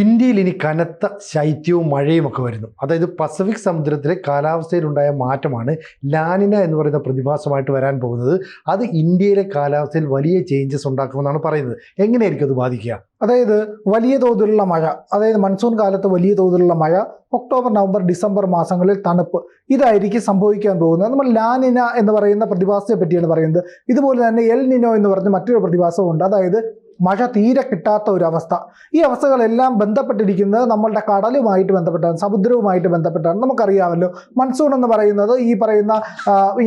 ഇന്ത്യയിൽ ഇനി കനത്ത ശൈത്യവും മഴയും ഒക്കെ വരുന്നു. അതായത് പസഫിക് സമുദ്രത്തിലെ കാലാവസ്ഥയിലുണ്ടായ മാറ്റമാണ് ലാനിന എന്ന് പറയുന്ന പ്രതിഭാസമായിട്ട് വരാൻ പോകുന്നത്. അത് ഇന്ത്യയിലെ കാലാവസ്ഥയിൽ വലിയ ചേഞ്ചസ് ഉണ്ടാക്കുമെന്നാണ് പറയുന്നത്. എങ്ങനെയായിരിക്കും അത് ബാധിക്കുക? അതായത് വലിയ തോതിലുള്ള മഴ അതായത് മൺസൂൺ കാലത്ത് വലിയ തോതിലുള്ള മഴ ഒക്ടോബർ നവംബർ ഡിസംബർ മാസങ്ങളിൽ തണുപ്പ് ഇതായിരിക്കും സംഭവിക്കാൻ പോകുന്നത്. നമ്മൾ ലാനിന എന്ന് പറയുന്ന പ്രതിഭാസത്തെ പറ്റിയാണ് പറയുന്നത്. ഇതുപോലെ തന്നെ എൽ നിനോ എന്ന് പറഞ്ഞ മറ്റൊരു പ്രതിഭാസമുണ്ട് അതായത് മഴ തീരെ കിട്ടാത്ത ഒരു അവസ്ഥ ഈ അവസ്ഥകളെല്ലാം ബന്ധപ്പെട്ടിരിക്കുന്നത് നമ്മളുടെ കടലുമായിട്ട് ബന്ധപ്പെട്ടാണ് സമുദ്രവുമായിട്ട് ബന്ധപ്പെട്ടാണ്. നമുക്കറിയാമല്ലോ മൺസൂൺ എന്ന് പറയുന്നത് ഈ പറയുന്ന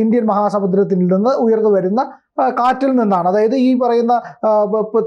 ഇന്ത്യൻ മഹാസമുദ്രത്തിൽ നിന്ന് ഉയർന്നു വരുന്ന കാറ്റിൽ നിന്നാണ്. അതായത് ഈ പറയുന്ന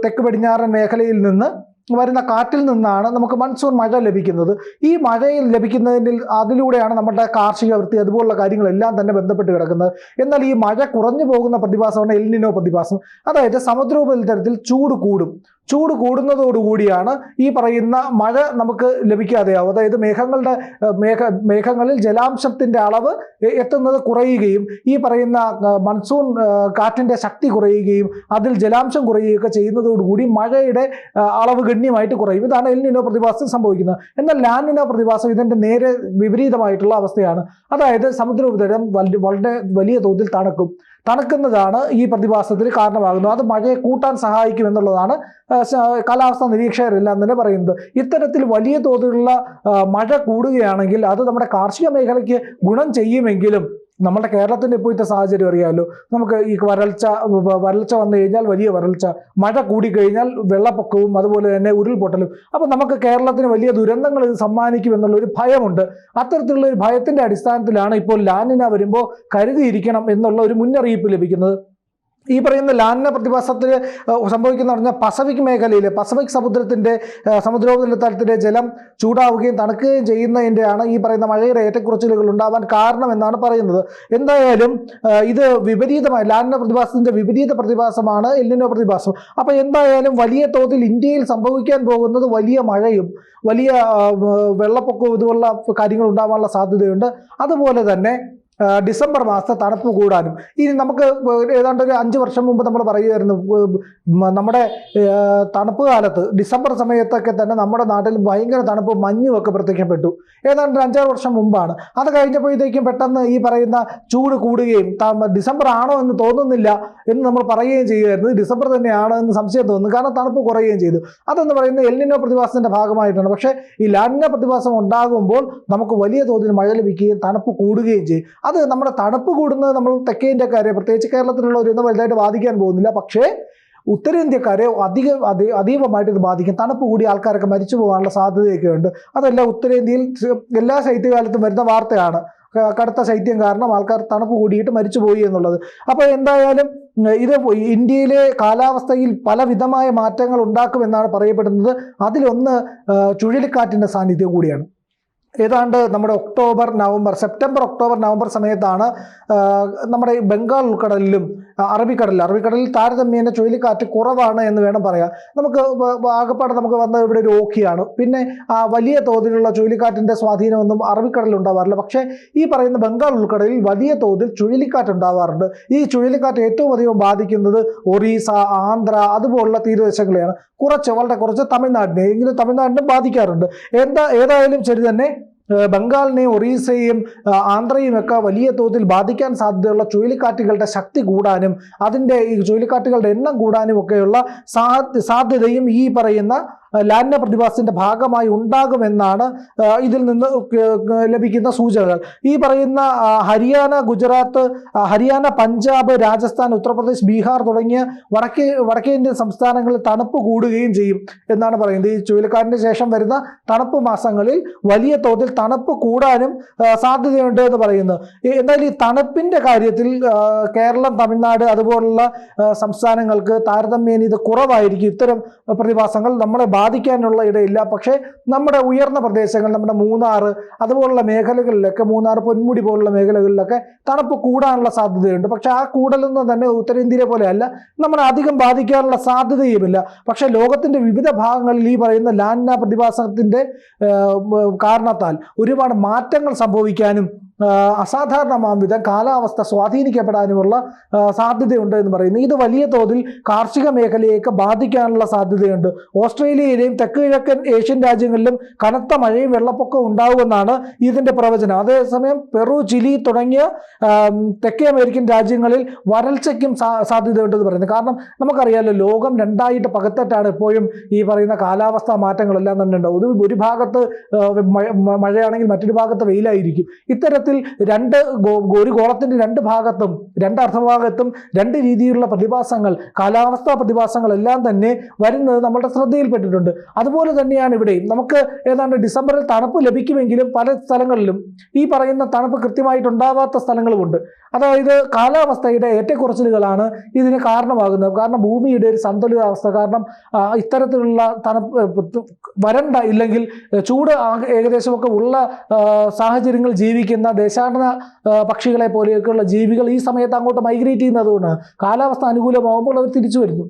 തെക്ക് പടിഞ്ഞാറൻ മേഖലയിൽ നിന്ന് വരുന്ന കാറ്റിൽ നിന്നാണ് നമുക്ക് മൺസൂൺ മഴ ലഭിക്കുന്നത്. ഈ മഴയിൽ ലഭിക്കുന്നതിൽ അതിലൂടെയാണ് നമ്മുടെ കാർഷിക വൃത്തി അതുപോലുള്ള കാര്യങ്ങളെല്ലാം തന്നെ ബന്ധപ്പെട്ട് കിടക്കുന്നത്. എന്നാൽ ഈ മഴ കുറഞ്ഞു പോകുന്ന പ്രതിഭാസമാണ് എൽനിനോ പ്രതിഭാസം. അതായത് സമുദ്രോപരിതലത്തിൽ ചൂട് കൂടും. ചൂട് കൂടുന്നതോടുകൂടിയാണ് ഈ പറയുന്ന മഴ നമുക്ക് ലഭിക്കാതെയാവും. അതായത് മേഘങ്ങളുടെ മേഘ മേഘങ്ങളിൽ ജലാംശത്തിന്റെ അളവ് എത്തുന്നത് കുറയുകയും ഈ പറയുന്ന മൺസൂൺ കാറ്റിന്റെ ശക്തി കുറയുകയും അതിൽ ജലാംശം കുറയുകയൊക്കെ ചെയ്യുന്നതോടുകൂടി മഴയുടെ അളവ് ഗണ്യമായിട്ട് കുറയും. ഇതാണ് എൽനിനോ പ്രതിഭാസം സംഭവിക്കുന്നത്. എന്നാൽ ലാനിനോ പ്രതിഭാസം ഇതിന്റെ നേരെ വിപരീതമായിട്ടുള്ള അവസ്ഥയാണ്. അതായത് വൽ- വളരെ വലിയ തോതിൽ തണുക്കും. തണുക്കുന്നതാണ് ഈ പ്രതിഭാസത്തിന് കാരണമാകുന്നത്. അത് മഴയെ കൂട്ടാൻ സഹായിക്കും എന്നുള്ളതാണ് കാലാവസ്ഥാ നിരീക്ഷകരെല്ലാം തന്നെ പറയുന്നത്. ഇത്തരത്തിൽ വലിയ തോതിലുള്ള മഴ കൂടുകയാണെങ്കിൽ അത് നമ്മുടെ കാർഷിക മേഖലയ്ക്ക് ഗുണം ചെയ്യുമെങ്കിലും നമ്മുടെ കേരളത്തിന്റെ ഇപ്പോഴത്തെ സാഹചര്യം അറിയാമല്ലോ നമുക്ക് ഈ വരൾച്ച വരൾച്ച വന്നു കഴിഞ്ഞാൽ വലിയ വരൾച്ച. മഴ കൂടിക്കഴിഞ്ഞാൽ വെള്ളപ്പൊക്കവും അതുപോലെ തന്നെ ഉരുൾപൊട്ടലും. അപ്പോൾ നമുക്ക് കേരളത്തിന് വലിയ ദുരന്തങ്ങൾ ഇത് സമ്മാനിക്കും എന്നുള്ള ഒരു ഭയമുണ്ട്. അത്തരത്തിലുള്ള ഒരു ഭയത്തിന്റെ അടിസ്ഥാനത്തിലാണ് ഇപ്പോൾ ലാനിന വരുമ്പോൾ കരുതിയിരിക്കണം എന്നുള്ള ഒരു മുന്നറിയിപ്പ് ലഭിക്കുന്നത്. ഈ പറയുന്ന ലാന്ന പ്രതിഭാസത്തിൽ സംഭവിക്കുന്ന പറഞ്ഞാൽ പസഫിക് മേഖലയിൽ പസഫിക് സമുദ്രത്തിന്റെ സമുദ്രോപരിതലത്തിന്റെ ജലം ചൂടാവുകയും തണുക്കുകയും ചെയ്യുന്നതിന്റെയാണ് ഈ പറയുന്ന മഴയുടെ ഏറ്റക്കുറച്ചിലുകൾ ഉണ്ടാവാൻ കാരണം എന്നാണ് പറയുന്നത്. എന്തായാലും ഇത് വിപരീതമായി ലാന്ന പ്രതിഭാസത്തിന്റെ വിപരീത പ്രതിഭാസമാണ് എല്ലിനോ പ്രതിഭാസം. അപ്പോൾ എന്തായാലും വലിയ തോതിൽ ഇന്ത്യയിൽ സംഭവിക്കാൻ പോകുന്നത് വലിയ മഴയും വലിയ വെള്ളപ്പൊക്കവും ഇതുപോലുള്ള കാര്യങ്ങൾ ഉണ്ടാവാനുള്ള സാധ്യതയുണ്ട്. അതുപോലെ തന്നെ ഡിസംബർ മാസത്തെ തണുപ്പ് കൂടാനും. ഇനി നമുക്ക് ഏതാണ്ട് ഒരു അഞ്ച് വർഷം മുമ്പ് നമ്മൾ പറയുമായിരുന്നു നമ്മുടെ തണുപ്പ് കാലത്ത് ഡിസംബർ സമയത്തൊക്കെ തന്നെ നമ്മുടെ നാട്ടിൽ ഭയങ്കര തണുപ്പ് മഞ്ഞും ഒക്കെ പ്രത്യക്ഷപ്പെട്ടു. ഏതാണ്ട് ഒരു അഞ്ചാറ് വർഷം മുമ്പാണ്. അത് കഴിഞ്ഞപ്പോഴത്തേക്കും പെട്ടെന്ന് ഈ പറയുന്ന ചൂട് കൂടുകയും ഡിസംബർ ആണോ എന്ന് തോന്നുന്നില്ല എന്ന് നമ്മൾ പറയുകയും ചെയ്യുമായിരുന്നു ഡിസംബർ തന്നെയാണ് എന്ന് സംശയം തോന്നുന്നു. കാരണം തണുപ്പ് കുറയുകയും ചെയ്തു. അതെന്ന് പറയുന്ന എൽനിനോ പ്രതിഭാസത്തിന്റെ ഭാഗമായിട്ടാണ്. പക്ഷേ ഈ ലാനിന പ്രതിഭാസം ഉണ്ടാകുമ്പോൾ നമുക്ക് വലിയ തോതിൽ മഴ ലഭിക്കുകയും തണുപ്പ് കൂടുകയും ചെയ്യും. അത് നമ്മുടെ തണുപ്പ് കൂടുന്നത് നമ്മൾ തെക്കേ ഇന്ത്യക്കാരെ പ്രത്യേകിച്ച് കേരളത്തിലുള്ളവരൊന്നും വലുതായിട്ട് ബാധിക്കാൻ പോകുന്നില്ല. പക്ഷേ ഉത്തരേന്ത്യക്കാരെ അധിക അതി അതീവമായിട്ട് ഇത് ബാധിക്കും. തണുപ്പ് കൂടി ആൾക്കാരൊക്കെ മരിച്ചു പോകാനുള്ള സാധ്യതയൊക്കെ ഉണ്ട്. അതല്ല ഉത്തരേന്ത്യയിൽ എല്ലാ ശൈത്യകാലത്തും വരുന്ന വാർത്തയാണ്. കടുത്ത ശൈത്യം കാരണം ആൾക്കാർ തണുപ്പ് കൂടിയിട്ട് മരിച്ചു പോയി എന്നുള്ളത്. അപ്പോൾ എന്തായാലും ഇത് ഇന്ത്യയിലെ കാലാവസ്ഥയിൽ പലവിധമായ മാറ്റങ്ങൾ ഉണ്ടാക്കുമെന്നാണ് പറയപ്പെടുന്നത്. അതിലൊന്ന് ചുഴലിക്കാറ്റിന്റെ സാന്നിധ്യം കൂടിയാണ്. ഏതാണ്ട് നമ്മുടെ October November September October November സമയത്താണ് നമ്മുടെ ബംഗാൾ ഉൾക്കടലിലും അറബിക്കടലിൽ അറബിക്കടലിൽ താരതമ്യേന ചുഴലിക്കാറ്റ് കുറവാണ് എന്ന് വേണം പറയാം നമുക്ക് ആകപ്പാടെ നമുക്ക് വന്ന ഇവിടെ ഒരു ഓക്കിയാണ് പിന്നെ വലിയ തോതിലുള്ള ചുഴലിക്കാറ്റിന്റെ സ്വാധീനമൊന്നും അറബിക്കടലിൽ ഉണ്ടാവാറില്ല. പക്ഷേ ഈ പറയുന്ന ബംഗാൾ ഉൾക്കടലിൽ വലിയ തോതിൽ ചുഴലിക്കാറ്റ് ഉണ്ടാവാറുണ്ട്. ഈ ചുഴലിക്കാറ്റ് ഏറ്റവും അധികം ബാധിക്കുന്നത് ഒറീസ ആന്ധ്ര അതുപോലുള്ള തീരദേശങ്ങളെയാണ്. കുറച്ച് വളരെ കുറച്ച് തമിഴ്നാടിനെ എങ്കിലും തമിഴ്നാടിനെ ബാധിക്കാറുണ്ട്. എന്താ ഏതായാലും ശരി തന്നെ ബംഗാളിനെയും ഒറീസയും ആന്ധ്രയും ഒക്കെ വലിയ തോതിൽ ബാധിക്കാൻ സാധ്യതയുള്ള ചുഴലിക്കാറ്റുകളുടെ ശക്തി കൂടാനും അതിന്റെ ഈ ചുഴലിക്കാറ്റുകളുടെ എണ്ണം കൂടാനും ഒക്കെയുള്ള സാധ്യതയും ഈ പറയുന്ന ലാനിന പ്രതിഭാസത്തിന്റെ ഭാഗമായി ഉണ്ടാകുമെന്നാണ് ഇതിൽ നിന്ന് ലഭിക്കുന്ന സൂചനകൾ. ഈ പറയുന്ന ഹരിയാന ഗുജറാത്ത് ഹരിയാന പഞ്ചാബ് രാജസ്ഥാൻ ഉത്തർപ്രദേശ് ബീഹാർ തുടങ്ങിയ വടക്കേ വടക്കേ ഇന്ത്യൻ സംസ്ഥാനങ്ങളിൽ തണുപ്പ് കൂടുകയും ചെയ്യും എന്നാണ് പറയുന്നത്. ഈ ചുഴലിക്കാറ്റിന് ശേഷം വരുന്ന തണുപ്പ് മാസങ്ങളിൽ വലിയ തോതിൽ തണുപ്പ് കൂടാനും സാധ്യതയുണ്ട് എന്ന് പറയുന്നു. എന്നാൽ ഈ തണുപ്പിന്റെ കാര്യത്തിൽ കേരളം തമിഴ്നാട് അതുപോലുള്ള സംസ്ഥാനങ്ങൾക്ക് താരതമ്യേന ഇത് കുറവായിരിക്കും. ഇത്തരം പ്രതിഭാസങ്ങൾ നമ്മളെ ബാധിക്കാനുള്ള ഇടയില്ല. പക്ഷേ നമ്മുടെ ഉയർന്ന പ്രദേശങ്ങൾ നമ്മുടെ മൂന്നാർ അതുപോലുള്ള മേഖലകളിലൊക്കെ മൂന്നാർ പൊന്മുടി പോലുള്ള മേഖലകളിലൊക്കെ തണുപ്പ് കൂടാനുള്ള സാധ്യതയുണ്ട്. പക്ഷെ ആ കൂടലൊന്നും തന്നെ ഉത്തരേന്ത്യയിലെ പോലെയല്ല. നമ്മളെ അധികം ബാധിക്കാനുള്ള സാധ്യതയുമില്ല. പക്ഷേ ലോകത്തിന്റെ വിവിധ ഭാഗങ്ങളിൽ ഈ പറയുന്ന ലാൻഡ പ്രതിഭാസത്തിന്റെ കാരണത്താൽ ഒരുപാട് മാറ്റങ്ങൾ സംഭവിക്കാനും അസാധാരണമാം വിധം കാലാവസ്ഥ സ്വാധീനിക്കപ്പെടാനുമുള്ള സാധ്യതയുണ്ട് എന്ന് പറയുന്നു. ഇത് വലിയ തോതിൽ കാർഷിക മേഖലയേക്ക് ബാധിക്കാനുള്ള സാധ്യതയുണ്ട്. ഓസ്ട്രേലിയയിലെയും തെക്ക് കിഴക്കൻ ഏഷ്യൻ രാജ്യങ്ങളിലും കനത്ത മഴയും വെള്ളപ്പൊക്കവും ഉണ്ടാകുമെന്നാണ് ഇതിന്റെ പ്രവചനം. അതേസമയം പെറു ചിലി തുടങ്ങിയ തെക്കേ അമേരിക്കൻ രാജ്യങ്ങളിൽ വരൾച്ചയ്ക്കും സാധ്യതയുണ്ടെന്ന് പറയുന്നത് കാരണം നമുക്കറിയാമല്ലോ ലോകം രണ്ടായിട്ട് പകത്തിട്ടാണ് എപ്പോഴും ഈ പറയുന്ന കാലാവസ്ഥാ മാറ്റങ്ങളെല്ലാം തന്നെ ഉണ്ടാവും ഒരു ഭാഗത്ത് മഴയാണെങ്കിൽ മറ്റൊരു ഭാഗത്ത് വെയിലായിരിക്കും. ഇത്തരത്തിൽ രണ്ട് ഗോ- ഒരു ഗോളത്തിന്റെ രണ്ട് ഭാഗത്തും രണ്ട് അർത്ഥഭാഗത്തും രണ്ട് രീതിയിലുള്ള പ്രതിഭാസങ്ങൾ കാലാവസ്ഥാ പ്രതിഭാസങ്ങൾ എല്ലാം തന്നെ വരുന്നത് നമ്മുടെ ശ്രദ്ധയിൽപ്പെട്ടിട്ടുണ്ട്. അതുപോലെ തന്നെയാണ് ഇവിടെയും നമുക്ക് ഏതാണ്ട് ഡിസംബറിൽ തണുപ്പ് ലഭിക്കുമെങ്കിലും പല സ്ഥലങ്ങളിലും ഈ പറയുന്ന തണുപ്പ് കൃത്യമായിട്ടുണ്ടാവാത്ത സ്ഥലങ്ങളുമുണ്ട്. അതായത് കാലാവസ്ഥയുടെ ഏറ്റക്കുറച്ചിലുകളാണ് ഇതിന് കാരണമാകുന്നത്. കാരണം ഭൂമിയുടെ ഒരു സന്തുലിതാവസ്ഥ കാരണം ഇത്തരത്തിലുള്ള തണുപ്പ് വരണ്ട ഇല്ലെങ്കിൽ ചൂട് ഏകദേശമൊക്കെ ഉള്ള സാഹചര്യങ്ങൾ ജീവിക്കുന്ന ദേശാടന പക്ഷികളെ പോലെയൊക്കെയുള്ള ജീവികൾ ഈ സമയത്ത് അങ്ങോട്ട് മൈഗ്രേറ്റ് ചെയ്യുന്നതുകൊണ്ട് കാലാവസ്ഥ അനുകൂലമാകുമ്പോൾ അവർ തിരിച്ചു വരുന്നു.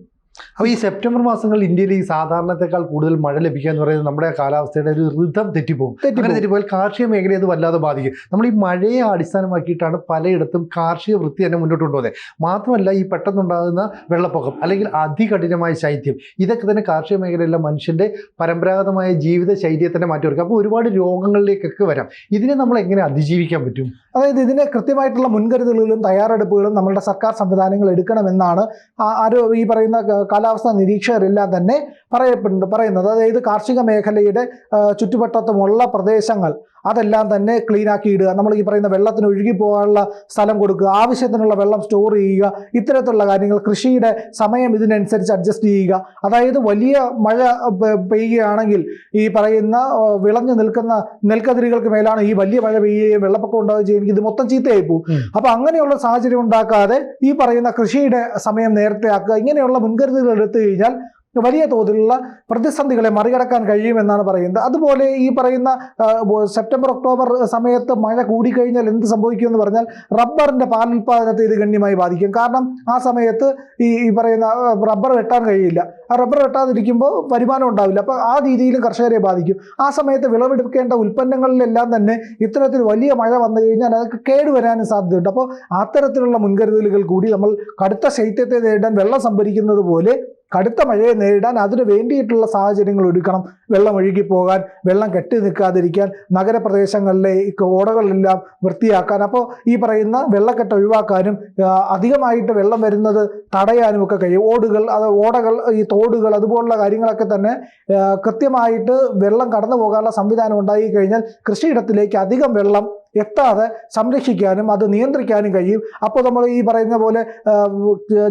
അപ്പോൾ ഈ സെപ്റ്റംബർ മാസങ്ങളിൽ ഇന്ത്യയിൽ ഈ സാധാരണത്തെക്കാൾ കൂടുതൽ മഴ ലഭിക്കുക എന്ന് പറയുന്നത് നമ്മുടെ കാലാവസ്ഥയുടെ ഒരു ഋതം തെറ്റിപ്പോകും അങ്ങനെ. തെറ്റിപ്പോയാൽ കാർഷിക മേഖലയെ അത് വല്ലാതെ ബാധിക്കും. നമ്മൾ ഈ മഴയെ അടിസ്ഥാനമാക്കിയിട്ടാണ് പലയിടത്തും കാർഷിക വൃത്തി തന്നെ മുന്നോട്ട് കൊണ്ടുപോകുന്നത്. മാത്രമല്ല ഈ പെട്ടെന്നുണ്ടാകുന്ന വെള്ളപ്പൊക്കം അല്ലെങ്കിൽ അതികഠിനമായ ശൈത്യം ഇതൊക്കെ തന്നെ കാർഷിക മേഖലയിലെ മനുഷ്യന്റെ പരമ്പരാഗതമായ ജീവിത ശൈലിയെ തന്നെ മാറ്റിവെക്കും അപ്പോൾ ഒരുപാട് രോഗങ്ങളിലേക്കൊക്കെ വരാം. ഇതിനെ നമ്മൾ എങ്ങനെ അതിജീവിക്കാൻ പറ്റും? അതായത് ഇതിനെ കൃത്യമായിട്ടുള്ള മുൻകരുതലുകളും തയ്യാറെടുപ്പുകളും നമ്മളുടെ സർക്കാർ സംവിധാനങ്ങൾ എടുക്കണമെന്നാണ് ആരോ ഈ പറയുന്ന കാലാവസ്ഥാ നിരീക്ഷകരെല്ലാം തന്നെ പറയപ്പെടുന്നത് പറയുന്നത്. അതായത് കാർഷിക മേഖലയുടെ ചുറ്റുവട്ടത്തുമുള്ള പ്രദേശങ്ങൾ അതെല്ലാം തന്നെ ക്ലീൻ ആക്കി ഇടുക. നമ്മൾ ഈ പറയുന്ന വെള്ളത്തിന് ഒഴുകി പോകാനുള്ള സ്ഥലം കൊടുക്കുക ആവശ്യത്തിനുള്ള വെള്ളം സ്റ്റോർ ചെയ്യുക ഇത്തരത്തിലുള്ള കാര്യങ്ങൾ കൃഷിയുടെ സമയം ഇതിനനുസരിച്ച് അഡ്ജസ്റ്റ് ചെയ്യുക. അതായത് വലിയ മഴ പെയ്യുകയാണെങ്കിൽ ഈ പറയുന്ന വിളഞ്ഞു നിൽക്കുന്ന നെൽക്കതിരുകൾക്ക് മേലാണ് ഈ വലിയ മഴ പെയ്യുകയും വെള്ളപ്പൊക്കം ഉണ്ടാവുകയും ചെയ്യുമെങ്കിൽ ഇത് മൊത്തം ചീത്തയായി പോകും. അപ്പോൾ അപ്പൊ അങ്ങനെയുള്ള സാഹചര്യം ഉണ്ടാക്കാതെ ഈ പറയുന്ന കൃഷിയുടെ സമയം നേരത്തെ ആക്കുക. ഇങ്ങനെയുള്ള മുൻകരുതലുകൾ എടുത്തു കഴിഞ്ഞാൽ വലിയ തോതിലുള്ള പ്രതിസന്ധികളെ മറികടക്കാൻ കഴിയുമെന്നാണ് പറയുന്നത്. അതുപോലെ ഈ പറയുന്ന സെപ്റ്റംബർ ഒക്ടോബർ സമയത്ത് മഴ കൂടിക്കഴിഞ്ഞാൽ എന്ത് സംഭവിക്കുമെന്ന് പറഞ്ഞാൽ റബ്ബറിന്റെ പാലുൽപാദനത്തെ ഇത് ഗണ്യമായി ബാധിക്കും. കാരണം ആ സമയത്ത് ഈ ഈ പറയുന്ന റബ്ബർ വെട്ടാൻ കഴിയില്ല. ആ റബ്ബർ വെട്ടാതിരിക്കുമ്പോൾ വരുമാനം ഉണ്ടാവില്ല. അപ്പോൾ ആ രീതിയിലും കർഷകരെ ബാധിക്കും. ആ സമയത്ത് വിളവെടുക്കേണ്ട ഉൽപ്പന്നങ്ങളിലെല്ലാം തന്നെ ഇത്തരത്തിൽ വലിയ മഴ വന്നു കഴിഞ്ഞാൽ അതൊക്കെ കേടുവരാനും സാധ്യതയുണ്ട്. അപ്പോൾ അത്തരത്തിലുള്ള മുൻകരുതലുകൾ കൂടി നമ്മൾ കടുത്ത ശൈത്യത്തെ നേരിടാൻ വെള്ളം സംഭരിക്കുന്നത് പോലെ കടുത്ത മഴയെ നേരിടാൻ അതിന് വേണ്ടിയിട്ടുള്ള സാഹചര്യങ്ങൾ ഒരുക്കണം. വെള്ളം ഒഴുകി പോകാൻ വെള്ളം കെട്ടി നിൽക്കാതിരിക്കാൻ നഗരപ്രദേശങ്ങളിലെ ഓടകളെല്ലാം വൃത്തിയാക്കാൻ. അപ്പോൾ ഈ പറയുന്ന വെള്ളക്കെട്ട് ഒഴിവാക്കാനും അധികമായിട്ട് വെള്ളം വരുന്നത് തടയാനും ഒക്കെ കഴിയും. ഓടുകൾ അത് ഓടകൾ ഈ തോടുകൾ അതുപോലുള്ള കാര്യങ്ങളൊക്കെ തന്നെ കൃത്യമായിട്ട് വെള്ളം കടന്നു പോകാനുള്ള സംവിധാനം ഉണ്ടായി കഴിഞ്ഞാൽ കൃഷിയിടത്തിലേക്ക് അധികം വെള്ളം എത്താതെ സംരക്ഷിക്കാനും അത് നിയന്ത്രിക്കാനും കഴിയും. അപ്പോൾ നമ്മൾ ഈ പറയുന്ന പോലെ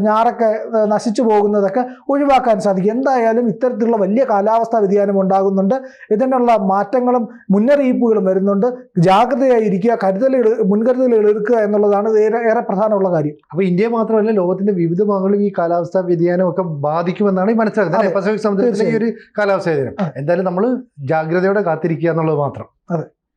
ഞാറൊക്കെ നശിച്ചു പോകുന്നതൊക്കെ ഒഴിവാക്കാൻ സാധിക്കും. എന്തായാലും ഇത്തരത്തിലുള്ള വലിയ കാലാവസ്ഥാ വ്യതിയാനം ഉണ്ടാകുന്നുണ്ട്. ഇതിനുള്ള മാറ്റങ്ങളും മുന്നറിയിപ്പുകളും വരുന്നുണ്ട്. ജാഗ്രതയായി ഇരിക്കുക കരുതലുകൾ മുൻകരുതലുകൾ എടുക്കുക എന്നുള്ളതാണ് ഏറെ ഏറെ പ്രധാനമുള്ള കാര്യം. അപ്പോൾ ഇന്ത്യ മാത്രമല്ല ലോകത്തിന്റെ വിവിധ ഭാഗങ്ങളിലും ഈ കാലാവസ്ഥാ വ്യതിയാനം ഒക്കെ ബാധിക്കുമെന്നാണ് ഈ മനസ്സിലാക്കുന്നത്? പസഫിക് സമുദ്രത്തിലെ ഈ ഒരു കാലാവസ്ഥാ വ്യതിയാനം. എന്തായാലും നമ്മൾ ജാഗ്രതയോടെ കാത്തിരിക്കുക എന്നുള്ളത് മാത്രം.